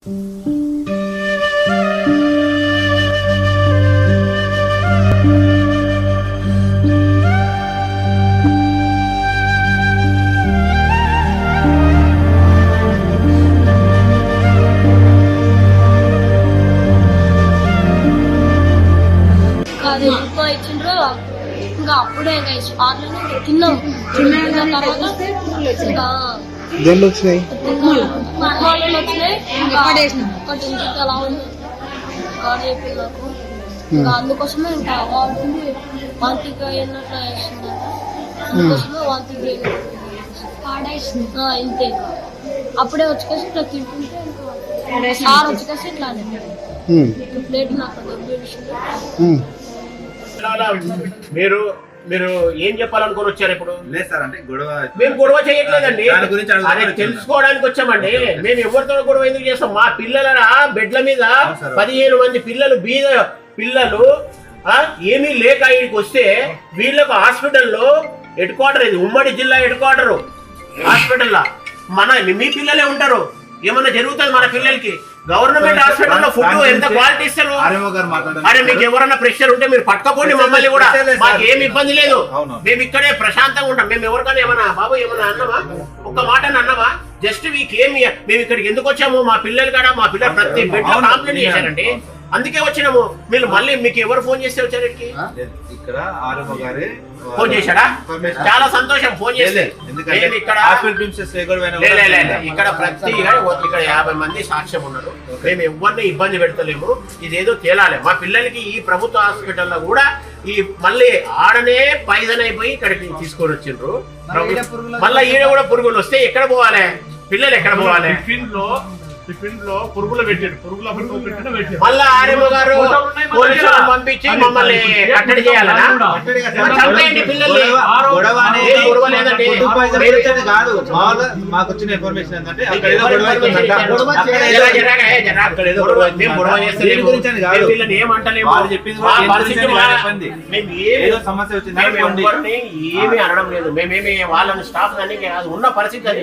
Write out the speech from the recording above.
అది ఉప్మా ఇచ్చిండ్రు ఇంకా అప్పుడే ఇంకా ఈ స్పాట్లోనే ఇంకా తిన్నాం తిన్న తర్వాత ఇంకా దేనిలో వచ్చినాయి వచ్చినాయి. ఇంకా ఒకటి ఇంటికి అలా ఉంది. గాడి చెప్పింది నాకు. ఇంకా అందుకోసమే ఇంకా వాడుతుంది వాంతిగా అయినట్లు వేస్తుంది అందుకోసమే వాంతికి పాడేసింది ఇంతే అప్పుడే వచ్చేసి ఇట్లా తింటుంటే ఇంకా సార్ వచ్చేసి ఇట్లా ప్లేట్ నాకు. మీరు మీరు ఏం చెప్పాలనుకొని వచ్చారు ఇప్పుడు? లేదు సార్ అంటే గొడవ మేము గొడవ చేయట్లేదండి. అదే. తెలుసుకోవడానికి వచ్చామండి. మేము ఎవరితో గొడవ ఎందుకు చేస్తాం? మా పిల్లల బెడ్ల మీద. పదిహేను మంది పిల్లలు బీద పిల్లలు ఏమీ లేక ఇక్కడికి వస్తే వీళ్ళకు హాస్పిటల్లో హెడ్ క్వార్టర్ ఇది. ఉమ్మడి జిల్లా హెడ్ క్వార్టర్. హాస్పిటల్లో. మన మీ పిల్లలే ఉంటారు. ఏమన్నా జరుగుతుంది మన పిల్లలకి? గవర్నమెంట్ హాస్పిటల్లో ఫుడ్ ఎంత క్వాలిటీ ఇస్తారు? అరే మీకు ఎవరన్నా ప్రెషర్ ఉంటే మీరు పట్టుకపోండి మమ్మల్ని కూడా. మాకు. ఏమి ఇబ్బంది లేదు. మేము ఇక్కడే ప్రశాంతంగా ఉంటాం. మేము ఎవరికైనా ఏమన్నా బాబు ఏమన్నా అన్నామా ఒక్క మాట అన్నామా జస్ట్ మీకు ఏమి మేము ఇక్కడికి ఎందుకు వచ్చాము? మా పిల్లలు కాడ? మా పిల్లలు ప్రతి బిడ్డ. కంప్లైంట్ చేశారండి అందుకే వచ్చినాము. మీరు మళ్ళీ మీకు ఎవరు ఫోన్ చేస్తే వచ్చారు ఇక్కడ గారి ఫోన్ చేశాడా? చాలా సంతోషం ఫోన్ చేస్తే. ఇక్కడ ప్రతి ఇక్కడ యాభై మంది సాక్ష్యం ఉన్నారు. మేము ఎవరిని ఇబ్బంది పెడతలేము. ఇదేదో తేలాలి. మా పిల్లలకి ఈ ప్రభుత్వ హాస్పిటల్లో కూడా ఈ మళ్ళీ ఆడనే పైదన్ అయిపోయి ఇక్కడికి తీసుకొని వచ్చిండ్రు. మళ్ళీ ఈడ కూడా పురుగులు వస్తే ఎక్కడ పోవాలి? పిల్లలు ఎక్కడ పోవాలి? టిఫిన్లో టిఫిన్లో పురుగులు పెట్టాడు పురుగుల పురుగులు పెట్టిన పెట్టాడు మళ్ళా ఆర్ఎం గారు పోలీసులను పంపించి మమ్మల్ని కట్టడి చేయాలనా? కట్టడి కాదు. మరి చంపేయండి పిల్లల్ని. గొడవ- గొడవ అనేది ఏం గొడవ లేదండి. ఫుడ్ పాయిజన్ వచ్చేది కాదు. మామూలుగా మాకు వచ్చిన ఇన్ఫర్మేషన్ ఏంటంటే అక్కడ ఏదో గొడవ అవుతుందంట. అక్కడ గొడవ అయితే గొడవ కాదు. ఏమంటలేము. వాళ్ళు చెప్పింది చెప్పింది. మేము సమస్య వచ్చింది. ఏమీ అనడం లేదు. మేమేమి వాళ్ళని స్టాఫ్ ఉన్న పరిస్థితి అది.